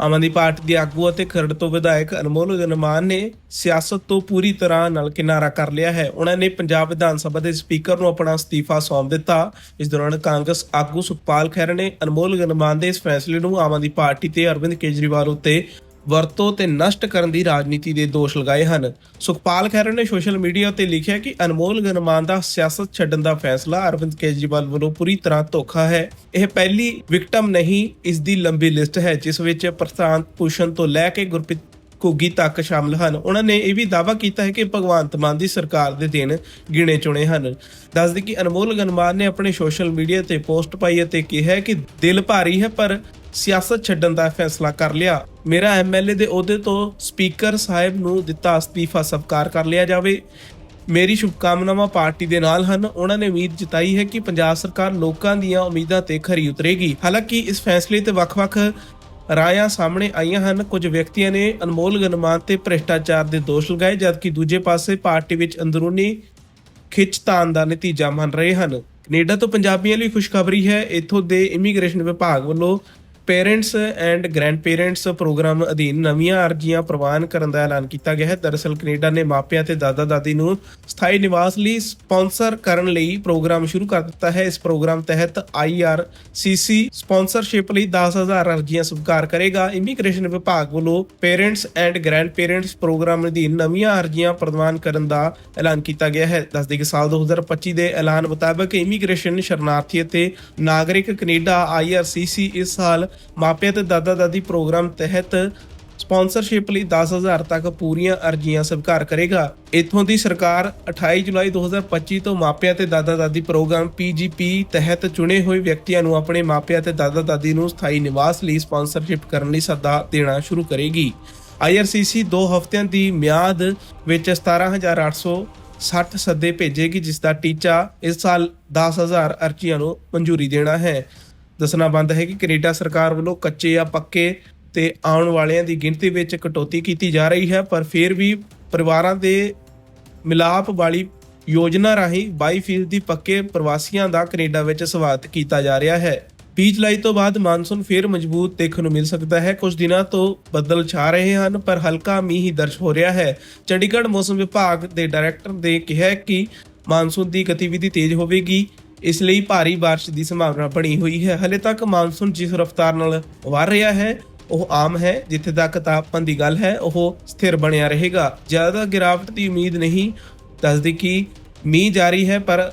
Aam Aadmi party ਦੇ ਆਗੂ ਅਤੇ ਖਰੜ ਤੋਂ ਵਿਧਾਇਕ ਅਨਮੋਲ ਗਨਮਾਨ ਨੇ ਸਿਆਸਤ ਤੋਂ ਪੂਰੀ ਤਰ੍ਹਾਂ ਨਾਲ ਕਿਨਾਰਾ ਕਰ ਲਿਆ ਹੈ। ਉਹਨਾਂ ਨੇ ਪੰਜਾਬ ਵਿਧਾਨ ਸਭਾ ਦੇ ਸਪੀਕਰ ਨੂੰ ਆਪਣਾ ਅਸਤੀਫਾ ਸੌਂਪ ਦਿੱਤਾ। ਇਸ ਦੌਰਾਨ ਕਾਂਗਰਸ ਆਗੂ ਸੁਖਪਾਲ ਖਹਿਰਾ ਨੇ ਅਨਮੋਲ ਗਨਮਾਨ ਦੇ ਇਸ ਫੈਸਲੇ ਨੂੰ ਆਮ ਆਦਮੀ ਪਾਰਟੀ ਤੇ ਅਰਵਿੰਦ ਕੇਜਰੀਵਾਲ ਉੱਤੇ ਵਰਤੋਂ ਤੇ ਨਸ਼ਟ ਕਰਨ ਦੀ ਰਾਜਨੀਤੀ ਦੇ ਦੋਸ਼ ਲਗਾਏ ਹਨ। ਸੁਖਪਾਲ ਖਹਿਰਾ ਨੇ ਸੋਸ਼ਲ ਮੀਡੀਆ ਤੇ ਲਿਖਿਆ ਕਿ ਅਨਮੋਲ ਗਨਮਾਨ ਦਾ ਸਿਆਸਤ ਛੱਡਣ ਦਾ ਫੈਸਲਾ ਅਰਵਿੰਦ ਕੇਜਰੀਵਾਲ ਵੱਲੋਂ ਪੂਰੀ ਤਰ੍ਹਾਂ ਧੋਖਾ ਹੈ। ਇਹ ਪਹਿਲੀ ਵਿਕਟਮ ਨਹੀਂ, ਇਸ ਦੀ ਲੰਬੀ ਲਿਸਟ ਹੈ, ਜਿਸ ਵਿੱਚ ਪ੍ਰਸ਼ਾਂਤ ਭੂਸ਼ਣ ਤੋਂ ਲੈ ਕੇ ਗੁਰਪ੍ਰੀਤ ਘੁੱਗੀ ਤੱਕ ਸ਼ਾਮਲ ਹਨ। ਉਹਨਾਂ ਨੇ ਇਹ ਵੀ ਦਾਅਵਾ ਕੀਤਾ ਹੈ ਕਿ ਭਗਵੰਤ ਮਾਨ ਦੀ ਸਰਕਾਰ ਦੇ ਦਿਨ ਗਿਣੇ ਚੁਣੇ ਹਨ। ਦੱਸਦੇ ਕਿ ਅਨਮੋਲ ਗਨਮਾਨ ਨੇ ਆਪਣੇ ਸੋਸ਼ਲ ਮੀਡੀਆ ਤੇ ਪੋਸਟ ਪਾਈ ਅਤੇ ਕਿਹਾ ਕਿ ਦਿਲ ਭਾਰੀ ਹੈ, ਪਰ ਸਿਆਸਤ ਛੱਡਣ ਦਾ ਫੈਸਲਾ ਕਰ ਲਿਆ। ਮੇਰਾ ਐਮਐਲਏ ਦੇ ਅਹੁਦੇ ਤੋਂ ਸਪੀਕਰ ਸਾਹਿਬ ਨੂੰ ਦਿੱਤਾ ਅਸਤੀਫਾ ਸਵੀਕਾਰ ਕਰ ਲਿਆ ਜਾਵੇ। ਮੇਰੀ ਸ਼ੁਭਕਾਮਨਾਵਾਂ ਪਾਰਟੀ ਦੇ ਨਾਲ ਹਨ। ਉਹਨਾਂ ਨੇ ਉਮੀਦ ਜਤਾਈ ਹੈ ਕਿ ਪੰਜਾਬ ਸਰਕਾਰ ਲੋਕਾਂ ਦੀਆਂ ਉਮੀਦਾਂ ਤੇ ਖਰੀ ਉਤਰੇਗੀ। ਹਾਲਾਂਕਿ ਇਸ ਫੈਸਲੇ ਤੇ ਵੱਖ-ਵੱਖ ਰਾਇਆਂ ਸਾਹਮਣੇ ਆਈਆਂ ਹਨ। ਕੁਝ ਵਿਅਕਤੀਆਂ ਨੇ ਅਨਮੋਲ ਗਨਮਾਨ ਤੇ ਭ੍ਰਿਸ਼ਟਾਚਾਰ ਦੇ ਦੋਸ਼ ਲਗਾਏ, ਜਦਕਿ ਦੂਜੇ ਪਾਸੇ ਪਾਰਟੀ ਵਿੱਚ ਅੰਦਰੂਨੀ ਖਿੱਚਤਾਨ ਦਾ ਨਤੀਜਾ ਮੰਨ ਰਹੇ ਹਨ। ਕੈਨੇਡਾ ਤੋਂ ਪੰਜਾਬੀਆਂ ਲਈ ਖੁਸ਼ਖਬਰੀ ਹੈ। ਇੱਥੋਂ ਦੇ ਇਮੀਗ੍ਰੇਸ਼ਨ ਵਿਭਾਗ ਵੱਲੋਂ parents and grand parents programme ਅਧੀਨ ਨਵੀਆਂ ਅਰਜ਼ੀਆਂ ਪ੍ਰਵਾਨ ਕਰਨ ਦਾ ਐਲਾਨ ਕੀਤਾ ਗਿਆ ਹੈ। ਦਰਅਸਲ ਕੈਨੇਡਾ ਨੇ ਮਾਪਿਆਂ ਤੇ ਦਾਦਾ ਦਾਦੀ ਨੂੰ ਸਥਾਈ ਨਿਵਾਸ ਲਈ ਸਪਾਂਸਰ ਕਰਨ ਲਈ ਪ੍ਰੋਗਰਾਮ ਸ਼ੁਰੂ ਕਰ ਦਿੱਤਾ ਹੈ। ਇਸ ਪ੍ਰੋਗਰਾਮ ਤਹਿਤ IRCC ਸਪਾਂਸਰਸ਼ਿਪ ਲਈ 10000 ਅਰਜ਼ੀਆਂ ਸਵੀਕਾਰ ਕਰੇਗਾ। ਇਮੀਗ੍ਰੇਸ਼ਨ ਵਿਭਾਗ ਵੱਲੋਂ parents and grand parents programme ਅਧੀਨ ਨਵੀਆਂ ਅਰਜ਼ੀਆਂ ਪ੍ਰਦਾਨ ਕਰਨ ਦਾ ਐਲਾਨ ਕੀਤਾ ਗਿਆ ਹੈ। ਦੱਸਦੇ ਕਿ ਸਾਲ 2025 ਦੇ ਐਲਾਨ ਮੁਤਾਬਕ ਇਮੀਗ੍ਰੇਸ਼ਨ ਸ਼ਰਨਾਰਥੀ ਅਤੇ ਨਾਗਰਿਕ ਕੈਨੇਡਾ IRCC ਇਸ ਸਾਲ ਮਾਪਿਆਂ ਤੇ ਦਾਦਾ ਦਾਦੀ ਪ੍ਰੋਗਰਾਮ ਤਹਿਤ ਸਪਾਂਸਰਸ਼ਿਪ ਲਈ 10000 ਤੱਕ ਪੂਰੀਆਂ ਅਰਜ਼ੀਆਂ ਸਵੀਕਾਰ ਕਰੇਗਾ। ਇਥੋਂ ਦੀ ਸਰਕਾਰ 28 ਜੁਲਾਈ 2025 ਤੋਂ ਮਾਪਿਆਂ ਤੇ ਦਾਦਾ ਦਾਦੀ ਪ੍ਰੋਗਰਾਮ PGP ਤਹਿਤ ਚੁਣੇ ਹੋਏ ਵਿਅਕਤੀਆਂ ਨੂੰ ਆਪਣੇ ਮਾਪਿਆਂ ਤੇ ਦਾਦਾ ਦਾਦੀ ਨੂੰ ਸਥਾਈ ਨਿਵਾਸ ਲਈ ਸਪਾਂਸਰਸ਼ਿਪ ਕਰਨ ਲਈ ਸੱਦਾ ਦੇਣਾ ਸ਼ੁਰੂ ਕਰੇਗੀ। IRCC 2 ਹਫ਼ਤਿਆਂ ਦੀ ਮਿਆਦ ਵਿੱਚ 17860 ਸੱਦੇ ਭੇਜੇਗੀ, ਜਿਸ ਦਾ ਟੀਚਾ ਇਸ ਸਾਲ 10000 ਅਰਜ਼ੀਆਂ ਨੂੰ ਮਨਜ਼ੂਰੀ ਦੇਣਾ ਹੈ। ਦੱਸਣਾ ਬੰਦ ਹੈ ਕਿ ਕੈਨੇਡਾ ਸਰਕਾਰ ਵੱਲੋਂ ਕੱਚੇ ਜਾਂ ਪੱਕੇ ਤੇ ਆਉਣ ਵਾਲਿਆਂ ਦੀ ਗਿਣਤੀ ਵਿੱਚ ਕਟੌਤੀ ਕੀਤੀ ਜਾ ਰਹੀ ਹੈ, ਪਰ ਫਿਰ ਵੀ ਪਰਿਵਾਰਾਂ ਦੇ ਮਿਲਾਪ ਵਾਲੀ ਯੋਜਨਾ ਰਾਹੀਂ 22 ਫੀਸਦੀ ਪੱਕੇ ਪ੍ਰਵਾਸੀਆਂ ਦਾ ਕੈਨੇਡਾ ਵਿੱਚ ਸਵਾਗਤ ਕੀਤਾ ਜਾ ਰਿਹਾ ਹੈ। 20 ਜੁਲਾਈ ਤੋਂ ਬਾਅਦ ਮਾਨਸੂਨ ਫੇਰ ਮਜ਼ਬੂਤ ਦੇਖਣ ਨੂੰ ਮਿਲ ਸਕਦਾ ਹੈ। ਕੁਝ ਦਿਨਾਂ ਤੋਂ ਬੱਦਲ ਛਾ ਰਹੇ ਹਨ, ਪਰ ਹਲਕਾ ਮੀਂਹ ਹੀ ਦਰਜ ਹੋ ਰਿਹਾ ਹੈ। ਚੰਡੀਗੜ੍ਹ ਮੌਸਮ ਵਿਭਾਗ ਦੇ ਡਾਇਰੈਕਟਰ ਨੇ ਕਿਹਾ ਕਿ ਮਾਨਸੂਨ ਦੀ ਗਤੀਵਿਧੀ ਤੇਜ਼ ਹੋਵੇਗੀ। ਇਸ ਲਈ ਭਾਰੀ ਬਾਰਿਸ਼ ਦੀ ਸੰਭਾਵਨਾ ਬਣੀ ਹੋਈ ਹੈ। ਹਲੇ ਤੱਕ ਮਾਨਸੂਨ ਜਿਸ ਰਫ਼ਤਾਰ ਨਾਲ ਵਧ ਰਿਹਾ ਹੈ, ਉਹ ਆਮ ਹੈ। ਜਿੱਥੇ ਤੱਕ ਤਾਪਮਾਨ ਦੀ ਗੱਲ ਹੈ, ਉਹ ਸਥਿਰ ਬਣਿਆ ਰਹੇਗਾ। ਜ਼ਿਆਦਾ ਗਿਰਾਵਟ ਦੀ ਉਮੀਦ ਨਹੀਂ, ਦੱਸਦੀ ਕਿ ਮੀਂਹ ਜਾਰੀ ਹੈ, ਪਰ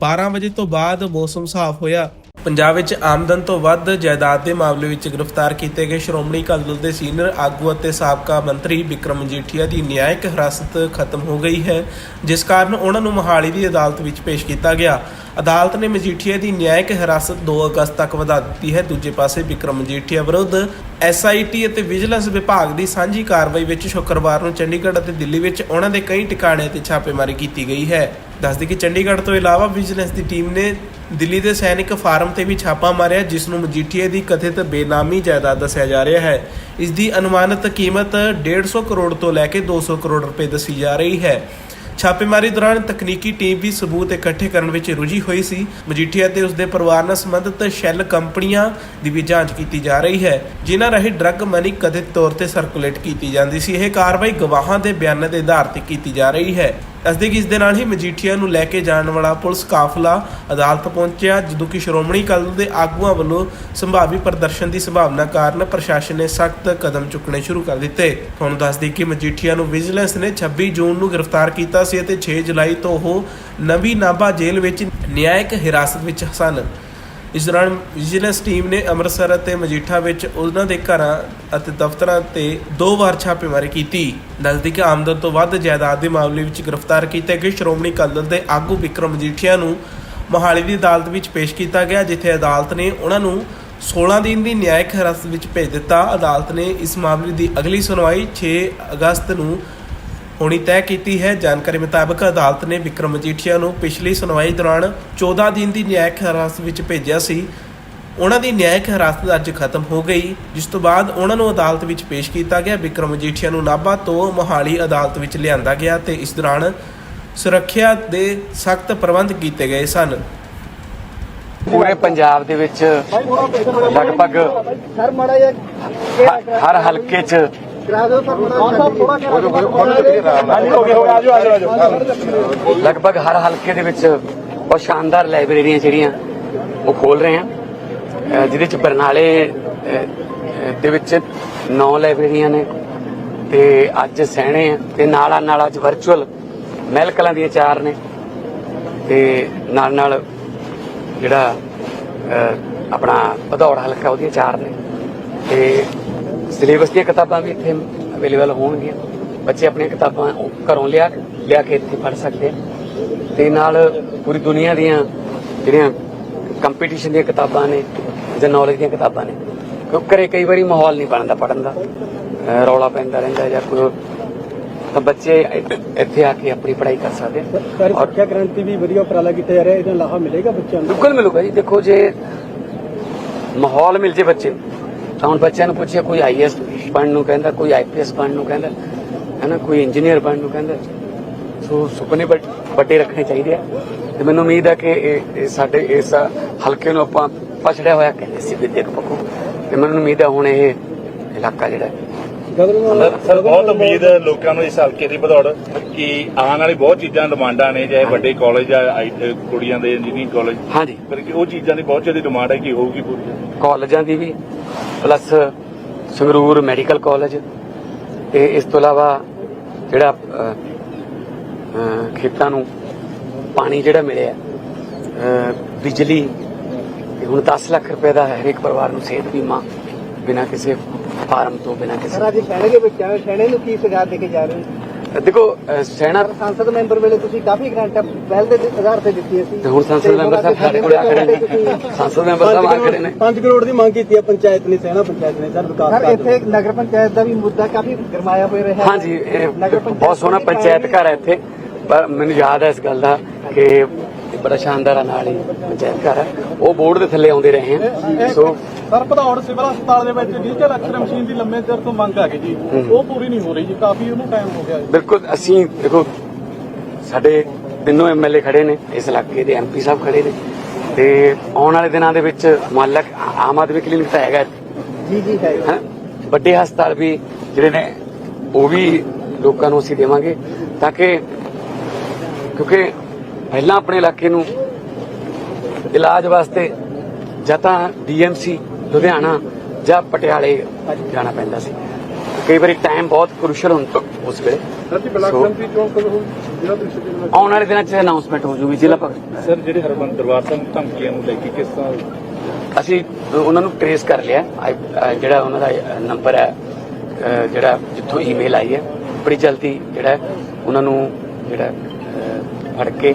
12 ਵਜੇ ਤੋਂ ਬਾਅਦ ਮੌਸਮ ਸਾਫ਼ ਹੋਇਆ। ਪੰਜਾਬ ਵਿੱਚ ਆਮਦਨ ਤੋਂ ਵੱਧ ਜਾਇਦਾਦ ਦੇ ਮਾਮਲੇ ਵਿੱਚ ਗ੍ਰਿਫਤਾਰ ਕੀਤੇ ਗਏ ਸ਼੍ਰੋਮਣੀ ਅਕਾਲੀ ਦਲ ਦੇ ਸੀਨੀਅਰ ਆਗੂ ਅਤੇ ਸਾਬਕਾ ਮੰਤਰੀ ਵਿਕਰਮ ਮਜੀਠੀਆ ਦੀ ਨਿਆਇਕ ਹਿਰਾਸਤ ਖਤਮ ਹੋ ਗਈ ਹੈ, ਜਿਸ ਕਾਰਨ ਉਹਨਾਂ ਨੂੰ ਮੋਹਾਲੀ ਦੀ ਅਦਾਲਤ ਵਿੱਚ ਪੇਸ਼ ਕੀਤਾ ਗਿਆ। ਅਦਾਲਤ ਨੇ ਮਜੀਠੀਆ ਦੀ ਨਿਆਇਕ ਹਿਰਾਸਤ 2 ਅਗਸਤ ਤੱਕ ਵਧਾ ਦਿੱਤੀ ਹੈ। ਦੂਜੇ ਪਾਸੇ ਵਿਕਰਮ ਮਜੀਠੀਆ ਵਿਰੁੱਧ ਐਸਆਈਟੀ ਅਤੇ ਵਿਜੀਲੈਂਸ ਵਿਭਾਗ ਦੀ ਸਾਂਝੀ ਕਾਰਵਾਈ ਵਿੱਚ ਸ਼ੁੱਕਰਵਾਰ ਨੂੰ ਚੰਡੀਗੜ੍ਹ ਅਤੇ ਦਿੱਲੀ ਵਿੱਚ ਉਹਨਾਂ ਦੇ ਕਈ ਟਿਕਾਣਿਆਂ ਤੇ ਛਾਪੇਮਾਰੀ ਕੀਤੀ ਗਈ ਹੈ। ਦੱਸਦੀ ਕਿ ਚੰਡੀਗੜ੍ਹ ਤੋਂ ਇਲਾਵਾ ਵਿਜੀਲੈਂਸ ਦੀ ਟੀਮ ਨੇ ਦਿੱਲੀ ਦੇ ਸੈਨਿਕ ਫਾਰਮ ਤੇ ਵੀ ਛਾਪਾ ਮਾਰਿਆ, ਜਿਸ ਨੂੰ ਮਜੀਠੀਏ ਦੀ ਕਥਿਤ ਬੇਨਾਮੀ ਜਾਇਦਾਦ ਦੱਸਿਆ ਜਾ ਰਿਹਾ ਹੈ। ਇਸ ਦੀ ਅਨੁਮਾਨਿਤ ਕੀਮਤ 150 ਕਰੋੜ ਤੋਂ ਲੈ ਕੇ 200 ਕਰੋੜ ਰੁਪਏ ਦੱਸੀ ਜਾ ਰਹੀ ਹੈ। ਛਾਪੇਮਾਰੀ ਦੌਰਾਨ ਤਕਨੀਕੀ ਟੀਮ ਵੀ ਸਬੂਤ ਇਕੱਠੇ ਕਰਨ ਵਿੱਚ ਰੁਝੀ ਹੋਈ ਸੀ। ਮਜੀਠੀਆ ਤੇ ਉਸਦੇ ਪਰਿਵਾਰ ਨਾਲ ਸੰਬੰਧਿਤ ਸ਼ੈੱਲ ਕੰਪਨੀਆਂ ਦੀ ਵੀ ਜਾਂਚ ਕੀਤੀ ਜਾ ਰਹੀ ਹੈ, ਜਿਨ੍ਹਾਂ ਰਾਹੀਂ ਡਰੱਗ ਮਨੀ ਕਥਿਤ ਤੌਰ ਤੇ ਸਰਕੂਲੇਟ ਕੀਤੀ ਜਾਂਦੀ ਸੀ। ਇਹ ਕਾਰਵਾਈ ਗਵਾਹਾਂ ਦੇ ਬਿਆਨਾਂ ਦੇ ਆਧਾਰ ਤੇ ਕੀਤੀ ਜਾ ਰਹੀ ਹੈ। ਦੱਸਦੇ ਕਿ ਇਸ ਦੇ ਨਾਲ ਹੀ ਮਜੀਠੀਆ ਨੂੰ ਲੈ ਕੇ ਜਾਣ ਵਾਲਾ ਪੁਲਿਸ ਕਾਫਲਾ ਅਦਾਲਤ ਪਹੁੰਚਿਆ, ਜਦੋਂ ਕਿ ਸ਼੍ਰੋਮਣੀ ਅਕਾਲੀ ਦਲ ਦੇ ਆਗੂਆਂ ਵੱਲੋਂ ਸੰਭਾਵੀ ਪ੍ਰਦਰਸ਼ਨ ਦੀ ਸੰਭਾਵਨਾ ਕਾਰਨ ਪ੍ਰਸ਼ਾਸਨ ਨੇ ਸਖਤ ਕਦਮ ਚੁੱਕਣੇ ਸ਼ੁਰੂ ਕਰ ਦਿੱਤੇ। ਤੁਹਾਨੂੰ ਦੱਸ ਕਿ ਮਜੀਠੀਆ ਨੂੰ ਵਿਜੀਲੈਂਸ ਨੇ 26 ਜੂਨ ਨੂੰ ਗ੍ਰਿਫਤਾਰ ਕੀਤਾ ਸੀ ਅਤੇ 6 ਜੁਲਾਈ ਤੋਂ ਉਹ ਨਵੀਂ ਨਾਭਾ ਜੇਲ੍ਹ ਵਿੱਚ ਨਿਆਇਕ ਹਿਰਾਸਤ ਵਿੱਚ ਸਨ। ਇਸ ਦੌਰਾਨ ਵਿਜੀਲੈਂਸ ਟੀਮ ਨੇ ਅੰਮ੍ਰਿਤਸਰ ਅਤੇ ਮਜੀਠਾ ਵਿੱਚ ਉਹਨਾਂ ਦੇ ਘਰਾਂ ਅਤੇ ਦਫ਼ਤਰਾਂ ਤੇ ਦੋ ਵਾਰ ਛਾਪੇਮਾਰੀ ਕੀਤੀ। ਨਜ਼ਦੀਕ ਆਮਦਨ ਤੋਂ ਵੱਧ ਜਾਇਦਾਦ ਦੇ ਮਾਮਲੇ ਵਿੱਚ ਗ੍ਰਿਫਤਾਰ ਕੀਤੇ ਗਏ ਸ਼੍ਰੋਮਣੀ ਅਕਾਲੀ ਦਲ ਦੇ ਆਗੂ ਵਿਕਰਮ ਮਜੀਠੀਆ ਨੂੰ ਮੋਹਾਲੀ ਦੀ ਅਦਾਲਤ ਵਿੱਚ ਪੇਸ਼ ਕੀਤਾ ਗਿਆ, ਜਿੱਥੇ ਅਦਾਲਤ ਨੇ ਉਹਨਾਂ ਨੂੰ 16 ਦਿਨ ਦੀ ਨਿਆਇਕ ਹਿਰਾਸਤ ਵਿੱਚ ਭੇਜ ਦਿੱਤਾ। ਅਦਾਲਤ ਨੇ ਇਸ ਮਾਮਲੇ ਦੀ ਅਗਲੀ ਸੁਣਵਾਈ 6 ਅਗਸਤ ਨੂੰ ਹੋਣੀ ਤੈਅ ਕੀਤੀ ਹੈ। ਜਾਣਕਾਰੀ ਮੁਤਾਬਕ ਅਦਾਲਤ ਨੇ ਵਿਕਰਮ ਮਜੀਠੀਆ ਨੂੰ ਪਿਛਲੀ ਸੁਣਵਾਈ ਦੌਰਾਨ 14 ਦਿਨ ਦੀ ਨਿਆਇਕ ਹਿਰਾਸਤ ਵਿੱਚ ਭੇਜਿਆ ਸੀ। ਉਹਨਾਂ ਦੀ ਨਿਆਇਕ ਹਿਰਾਸਤ ਅੱਜ ਖਤਮ ਹੋ ਗਈ। ਜਿਸ ਤੋਂ ਬਾਅਦ ਉਹਨਾਂ ਨੂੰ ਅਦਾਲਤ ਵਿੱਚ ਪੇਸ਼ ਕੀਤਾ ਗਿਆ। ਵਿਕਰਮ ਮਜੀਠੀਆ ਨੂੰ ਨਾਭਾ ਤੋਂ ਮੋਹਾਲੀ ਅਦਾਲਤ ਵਿੱਚ ਲਿਆਂਦਾ ਗਿਆ ਤੇ ਇਸ ਦੌਰਾਨ ਸੁਰੱਖਿਆ ਦੇ ਸਖਤ ਪ੍ਰਬੰਧ ਕੀਤੇ ਗਏ ਸਨ। ਪੂਰੇ ਪੰਜਾਬ ਦੇ ਵਿੱਚ ਲਗਭਗ ਹਰ ਹਲਕੇ 'ਚ ਕਰਾ ਦਿਓ ਸਰ ਮਾੜਾ ਥੋੜਾ ਹਾਂਜੀ ਹੋ ਗਿਆ ਹੋ ਗਿਆ ਆਜੋ ਆਜੋ ਆਜੋ ਲਗਭਗ ਹਰ ਹਲਕੇ ਦੇ ਵਿੱਚ ਬਹੁਤ ਸ਼ਾਨਦਾਰ ਲਾਇਬ੍ਰੇਰੀਆਂ ਜਿਹੜੀਆਂ ਉਹ ਖੋਲ ਰਹੇ ਆ ਜਿਹਦੇ ਚ ਬਰਨਾਲੇ ਦੇ ਵਿੱਚ ਨੌ ਲਾਇਬ੍ਰੇਰੀਆਂ ਨੇ ਤੇ ਅੱਜ ਸਹਿਣੇ ਆ ਤੇ ਨਾਲਾ ਨਾਲਾ ਚ ਵਰਚੁਅਲ ਮਹਿਲ ਕਲਾਂ ਦੀਆਂ ਚਾਰ ਨੇ ਤੇ ਨਾਲ ਨਾਲ ਜਿਹੜਾ ਆਪਣਾ ਭਦੌੜ ਹਲਕਾ ਉਹਦੀਆਂ ਚਾਰ ਨੇ ਤੇ ਸਿਲੇਬਸ ਦੀਆਂ ਕਿਤਾਬਾਂ ਵੀ ਇੱਥੇ ਅਵੇਲੇਬਲ ਹੋਣਗੀਆਂ। ਬੱਚੇ ਆਪਣੀਆਂ ਕਿਤਾਬਾਂ ਘਰੋਂ ਲਿਆ ਲਿਆ ਕੇ ਇੱਥੇ ਪੜ੍ਹ ਸਕਦੇ ਆ। ਤੇ ਨਾਲ ਪੂਰੀ ਦੁਨੀਆ ਦੀਆਂ ਜਿਹੜੀਆਂ ਕੰਪੀਟੀਸ਼ਨ ਦੀਆਂ ਕਿਤਾਬਾਂ ਨੇ ਜਾਂ ਨੌਲੇਜ ਦੀਆਂ ਕਿਤਾਬਾਂ ਨੇ ਕਿਉਂਕਿ ਘਰੇ ਕਈ ਵਾਰੀ ਮਾਹੌਲ ਨਹੀਂ ਬਣਦਾ ਪੜਨ ਦਾ। ਰੌਲਾ ਪੈਂਦਾ ਰਹਿੰਦਾ ਜਾਂ ਕੋਈ ਤਾਂ ਬੱਚੇ ਇੱਥੇ- ਆ ਕੇ ਆਪਣੀ ਪੜ੍ਹਾਈ ਕਰ ਸਕਦੇ ਔਰ ਸਿੱਖਿਆ ਕ੍ਰਾਂਤੀ ਵੀ ਵਧੀਆ ਉਪਰਾਲਾ ਕੀਤਾ ਜਾ ਰਿਹਾ ਇਹਦਾ ਲਾਹਾ ਮਿਲੇਗਾ ਬੱਚਿਆਂ ਨੂੰ? ਬਿਲਕੁਲ ਮਿਲੂਗਾ ਜੀ। ਦੇਖੋ ਜੇ ਮਾਹੌਲ ਮਿਲ ਜੇ ਬੱਚੇ ਤਾਂ ਹੁਣ ਬੱਚਿਆਂ ਨੂੰ ਪੁੱਛਿਆ ਕੋਈ ਆਈਐਸ ਬਣਨ ਨੂੰ ਕਹਿੰਦਾ, ਕੋਈ ਆਈਪੀਐਸ ਬਣਨ ਨੂੰ ਕਹਿੰਦਾ ਹੈ ਨਾ ਕੋਈ ਇੰਜੀਨੀਅਰ ਬਣਨ ਨੂੰ ਕਹਿੰਦਾ, ਸੋ ਸੁਪਨੇ ਵੱਡੇ ਰੱਖਣੇ ਚਾਹੀਦੇ ਆ। ਤੇ ਮੈਨੂੰ ਉਮੀਦ ਹੈ ਕਿ ਇਹ ਸਾਡੇ, ਇਸ ਹਲਕੇ ਨੂੰ ਆਪਾਂ ਪਛੜਿਆ ਹੋਇਆ ਕਹਿੰਦੇ ਸੀ ਵਿਦਿਅਕ ਪੱਖੋਂ ਤੇ ਮੈਨੂੰ ਉਮੀਦ ਹੈ ਹੁਣ ਇਹ ਇਲਾਕਾ ਜਿਹੜਾ ਸਰ ਬਹੁਤ ਉਮੀਦ ਹੈ ਲੋਕਾਂ ਨੂੰ ਇਸ ਹਲਕੇ ਦੀ ਬਦੌੜ ਕਿ ਆਉਣ ਵਾਲੀ ਬਹੁਤ ਚੀਜ਼ਾਂ ਡਿਮਾਂਡਾਂ ਨੇ ਚਾਹੇ ਵੱਡੇ ਕਾਲਜ ਆ ਆਈ- ਕੁੜੀਆਂ ਦੇ ਇੰਜੀਨੀਅਰਿੰਗ ਕਾਲਜ ਹਾਂਜੀ। ਪਰ ਕਿ ਉਹ ਚੀਜ਼ਾਂ ਦੀ ਬਹੁਤ ਜ਼ਿਆਦਾ ਡਿਮਾਂਡ ਹੈ ਕਿ ਹੋਊਗੀ ਪੂਰੀ। ਕਾਲਜਾਂ ਦੀ ਵੀ ਪਲੱਸ ਸੰਗਰੂਰ ਮੈਡੀਕਲ ਕਾਲਜ। ਤੇ ਇਸ ਤੋਂ ਇਲਾਵਾ ਜਿਹੜਾ ਖੇਤਾਂ ਨੂੰ ਪਾਣੀ ਜਿਹੜਾ ਮਿਲਿਆ ਬਿਜਲੀ ਤੇ ਹੁਣ 10 ਲੱਖ ਰੁਪਏ ਦਾ ਹਰੇਕ ਪਰਿਵਾਰ ਨੂੰ ਸਿਹਤ ਬੀਮਾ ਬਿਨਾਂ ਕਿਸੇ ਫਾਰਮ ਤੋਂ ਬਿਨਾਂ ਕਿਸੇ ਸਰ ਅੱਜ ਸੈਣੇ ਦੇ ਸੈਣੇ ਨੂੰ ਕੀ ਸਗਾਤ ਦੇ ਕੇ ਜਾ ਰਹੇ ਹੋ? ਦੇਖੋ ਸਰ ਸੰਸਦ ਮੈਂਬਰ ਵੇਲੇ ਤੁਸੀਂ ਕਾਫੀ ਗ੍ਰਾਂਟਾਂ ਪਹਿਲ ਦੇ ਆਧਾਰ ਤੇ ਦਿੱਤੀਆਂ ਸੀ। ਤੇ ਹੁਣ ਸੰਸਦ ਮੈਂਬਰ ਸਾਹਿਬ ਸਾਡੇ ਕੋਲ ਆ ਖੜੇ ਨੇ। ਸੰਸਦ ਮੈਂਬਰ ਸਾਹਿਬ ਆ ਖੜੇ ਨੇ। 5 ਕਰੋੜ ਦੀ ਮੰਗ ਕੀਤੀ ਹੈ ਪੰਚਾਇਤ ਨੇ ਸੈਣਾ ਪੰਚਾਇਤ ਨੇ ਸਰ ਵਿਕਾਸ ਸਰ ਇੱਥੇ ਨਗਰ ਪੰਚਾਇਤ ਦਾ ਵੀ ਮੁੱਦਾ ਕਾਫੀ ਗਰਮਾਇਆ ਹੋਇਆ ਰਿਹਾ। ਹਾਂਜੀ ਬਹੁਤ ਸੋਹਣਾ ਪੰਚਾਇਤ ਘਰ ਹੈ ਇੱਥੇ। ਪਰ ਮੈਨੂੰ ਯਾਦ ਹੈ ਇਸ ਗੱਲ ਦਾ ਕਿ ਇਹ ਬੜਾ ਸ਼ਾਨਦਾਰ ਆ ਨਾਲ ਹੀ ਪੰਚਾਇਤ ਘਰ ਹੈ ਉਹ ਬੋਰਡ ਦੇ ਥੱਲੇ ਆਉਂਦੇ ਰਹੇ ਹਨ। ਸੋ ਸਰ ਭਦੌੜ ਸਿਵਲ ਹਸਪਤਾਲ ਦੇ ਵਿੱਚ ਡਿਜੀਟਲ ਅਕਸ਼ਰ ਮਸ਼ੀਨ ਦੀ ਲੰਮੇ ਚਿਰ ਤੋਂ ਮੰਗ ਆ ਗਈ ਜੀ ਉਹ ਪੂਰੀ ਨਹੀਂ ਹੋ ਰਹੀ ਜੀ ਕਾਫੀ ਉਹਨੂੰ ਟਾਈਮ ਹੋ ਗਿਆ ਜੀ। ਬਿਲਕੁਲ ਅਸੀਂ ਦੇਖੋ ਸਾਡੇ ਤਿੰਨੋਂ ਐਮਐਲਏ ਖੜੇ ਨੇ ਇਸ ਇਲਾਕੇ ਦੇ ਐਮਪੀ ਸਾਹਿਬ ਖੜੇ ਨੇ ਤੇ ਆਉਣ ਵਾਲੇ ਦਿਨਾਂ ਦੇ ਵਿੱਚ ਮੁਹੱਲਾ ਆਮ ਆਦਮੀ ਕਲੀਨਿਕ ਤਾਂ ਹੈਗਾ। ਜੀ ਜੀ ਹੈਂ? ਵੱਡੇ ਹਸਪਤਾਲ ਵੀ ਜਿਹੜੇ ਨੇ ਉਹ ਵੀ ਲੋਕਾਂ ਨੂੰ ਅਸੀਂ ਦੇਵਾਂਗੇ ਤਾਂ ਕਿ ਕਿਉਂਕਿ ਪਹਿਲਾਂ ਆਪਣੇ ਇਲਾਕੇ ਨੂੰ ਇਲਾਜ ਵਾਸਤੇ ਜਾਂ ਤਾਂ ਡੀਐਮਸੀ ਲੁਧਿਆਣਾ ਜਾਂ ਪਟਿਆਲੇ ਜਾਣਾ ਪੈਂਦਾ ਸੀ। ਕਈ ਵਾਰੀ ਟਾਈਮ ਬਹੁਤ ਕ੍ਰੂਸ਼ਲ ਹੁੰਦਾ ਉਸ ਵੇਲੇ। ਆਉਣ ਵਾਲੇ ਦਿਨਾਂ 'ਚ ਅਨਾਉਂਸਮੈਂਟ ਹੋ ਜੂਗੀ ਜ਼ਿਲ੍ਹਾ ਭਗਤ ਸਰ ਜਿਹੜੇ ਹਰਮੰਦਰ ਦਰਬਾਰ ਸਾਹਿਬ ਧਮਕੀਆਂ ਨੂੰ ਲੈ ਕੇ ਕਿਸ ਤਰ੍ਹਾਂ ਅਸੀਂ ਉਹਨਾਂ ਨੂੰ ਟ੍ਰੇਸ ਕਰ ਲਿਆ। ਜਿਹੜਾ ਉਹਨਾਂ ਦਾ ਨੰਬਰ ਹੈ ਜਿਹੜਾ ਜਿੱਥੋਂ ਈਮੇਲ ਆਈ ਹੈ ਬੜੀ ਜਲਦੀ ਜਿਹੜਾ ਉਹਨਾਂ ਨੂੰ ਜਿਹੜਾ ਫੜ ਕੇ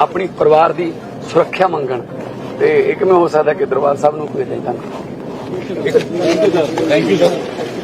ਆਪਣੀ ਪਰਿਵਾਰ ਦੀ ਸੁਰੱਖਿਆ ਮੰਗਣ ਤੇ ਇਹ ਕਿਵੇਂ ਹੋ ਸਕਦਾ ਕਿ ਦਰਬਾਰ ਸਾਹਿਬ ਨੂੰ ਕੋਈ ਇਦਾਂ ਕੰਮ ਥੈਂਕ ਯੂ ਸਰ